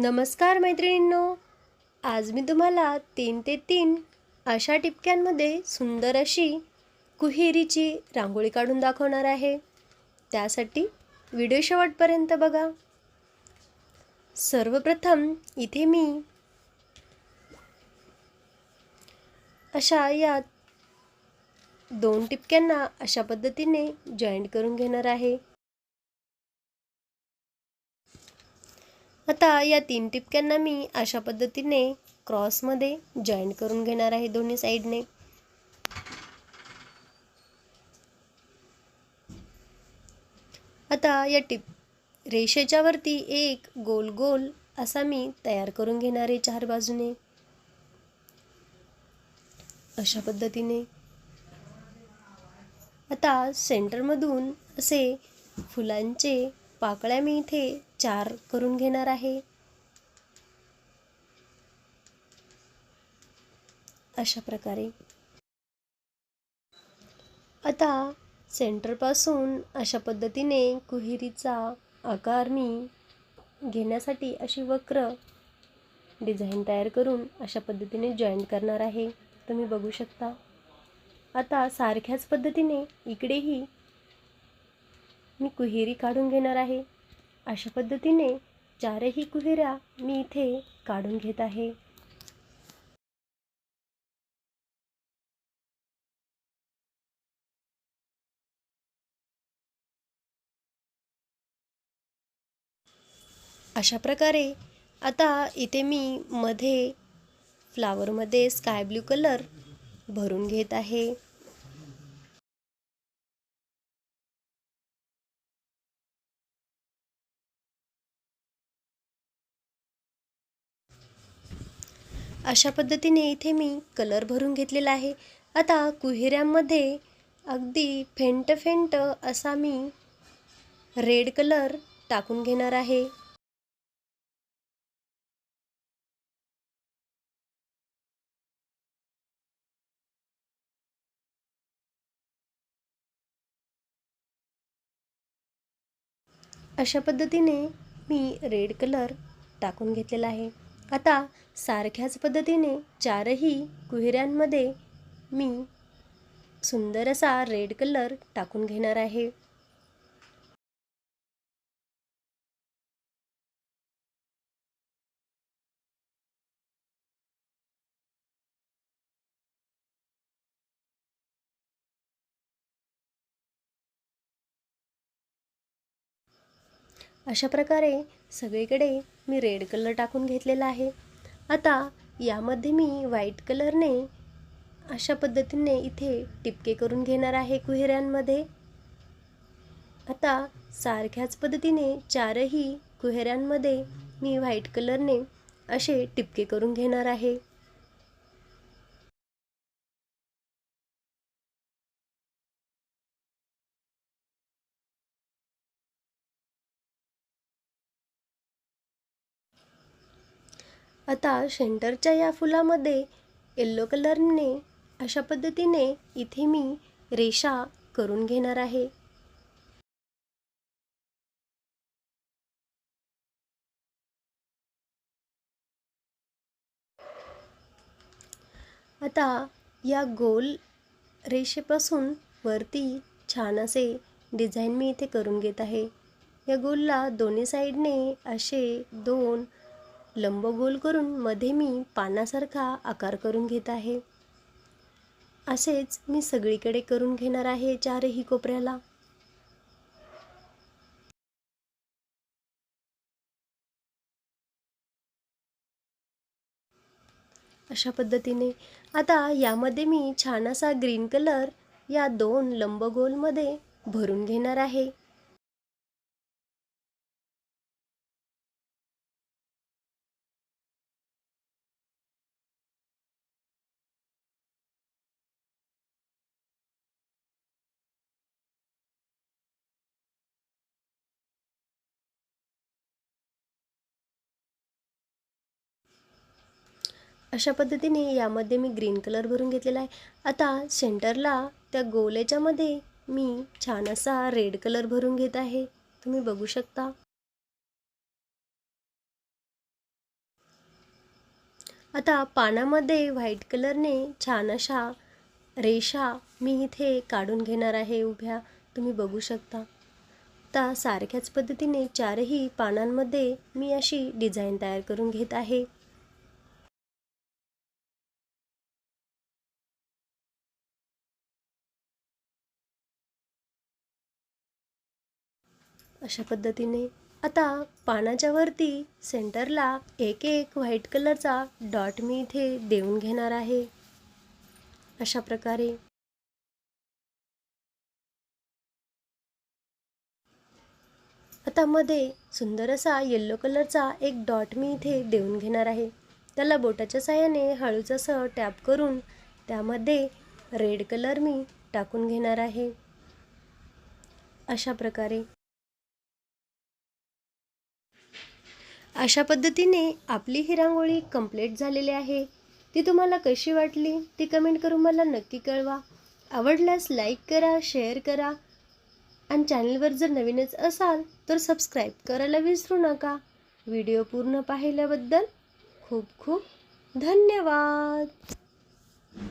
नमस्कार मैत्रिणींनो. आज मी तुम्हाला तीन ते तीन अशा टिपक्यांमध्ये सुंदर अशी कुहेरीची रांगोळी काढून दाखवणार आहे. त्यासाठी व्हिडिओ शेवटपर्यंत बघा. सर्वप्रथम इथे मी अशा या दोन टिपक्यांना अशा पद्धतीने जॉईंट करून घेणार आहे. आता या तीन टिपक्यांना मी अशा पद्धतीने क्रॉसमध्ये जॉईंट करून घेणार आहे दोन्ही साईडने आता या टिप. रेषेच्या वरती एक गोल गोल असा मी तयार करून घेणार आहे चार बाजूने. अशा पद्धतीने. आता सेंटरमधून असे फुलांचे पाकळ्या मी इथे चार करून घेणार आहे. अशा प्रकारे. आता सेंटरपासून अशा पद्धतीने कुहिरीचा आकार मी घेण्यासाठी अशी वक्र डिझाईन तयार करून अशा पद्धतीने जॉईंट करणार आहे. तुम्ही बघू शकता. आता सारख्याच पद्धतीने इकडेही मी कुहेरी काढून घेणार आहे. अशा पद्धतीने चारही कुहेऱ्या मी इथे काढून घेत आहे. अशा प्रकारे आता इथे मी मध्ये फ्लावरमध्ये स्काय ब्ल्यू कलर भरून घेत आहे. अशा पद्धतीने इथे मी कलर भरून घेतलेला आहे. आता कुहिऱ्यांमध्ये अगदी फेंट फेंट असा मी रेड कलर टाकून घेणार आहे. अशा पद्धतीने मी रेड कलर टाकून घेतलेला आहे. आता सारख्याच पद्धतीने चारही कुहिऱ्यांमध्ये मी सुंदर असा रेड कलर टाकून घेणार आहे. अशा प्रकारे सगळीकडे मी रेड कलर टाकून घेतलेला आहे. आता यामध्ये मी व्हाईट कलरने अशा पद्धतीने इथे टिपके करून घेणार आहे कुहेऱ्यांमध्ये. आता सारख्याच पद्धतीने चारही कुहेऱ्यांमध्ये मी व्हाईट कलरने असे टिपके करून घेणार आहे. आता सेंटरच्या या फुलामध्ये येल्लो कलरने अशा पद्धतीने इथे मी रेषा करून घेणार आहे. आता या गोल रेषेपासून वरती छान असे डिझाईन मी इथे करून घेत आहे. या गोलला दोन्ही साईडने असे दोन लंबगोल करून मध्ये मी पानासारखा आकार करून घेत आहे. असेच मी सगळीकडे करून घेणार आहे चारही कोपऱ्याला. अशा पद्धतीने आता यामध्ये मी छान असा ग्रीन कलर या दोन लंबगोलमध्ये भरून घेणार आहे. अशा पद्धतीने यामध्ये मी ग्रीन कलर भरून घेतलेला आहे. आता सेंटरला त्या गोल्याच्यामध्ये मी छान असा रेड कलर भरून घेत आहे. तुम्ही बघू शकता. आता पानामध्ये व्हाईट कलरने छान अशा रेषा मी इथे काढून घेणार आहे उभ्या. तुम्ही बघू शकता. आता सारख्याच पद्धतीने चारही पानांमध्ये मी अशी डिझाईन तयार करून घेत आहे. अशा पद्धतीने. आता पानाच्या वरती सेंटरला एक एक व्हाईट कलरचा डॉट मी इथे देऊन घेणार आहे. अशा प्रकारे. आता मध्ये सुंदर असा येल्लो कलरचा एक डॉट मी इथे देऊन घेणार आहे. त्याला बोटाच्या साह्याने हळूच असं टॅप करून त्यामध्ये रेड कलर मी टाकून घेणार आहे. अशा प्रकारे. अशा पद्धतीने आपली ही रांगोळी कंप्लीट झालेली आहे. ती तुम्हाला कशी वाटली ती कमेंट करून मला नक्की कळवा. आवडल्यास लाईक करा शेअर करा. आणि चॅनलवर जर नवीनच असाल तर सबस्क्राईब करायला विसरू नका. व्हिडिओ पूर्ण पाहिल्याबद्दल खूप खूप धन्यवाद.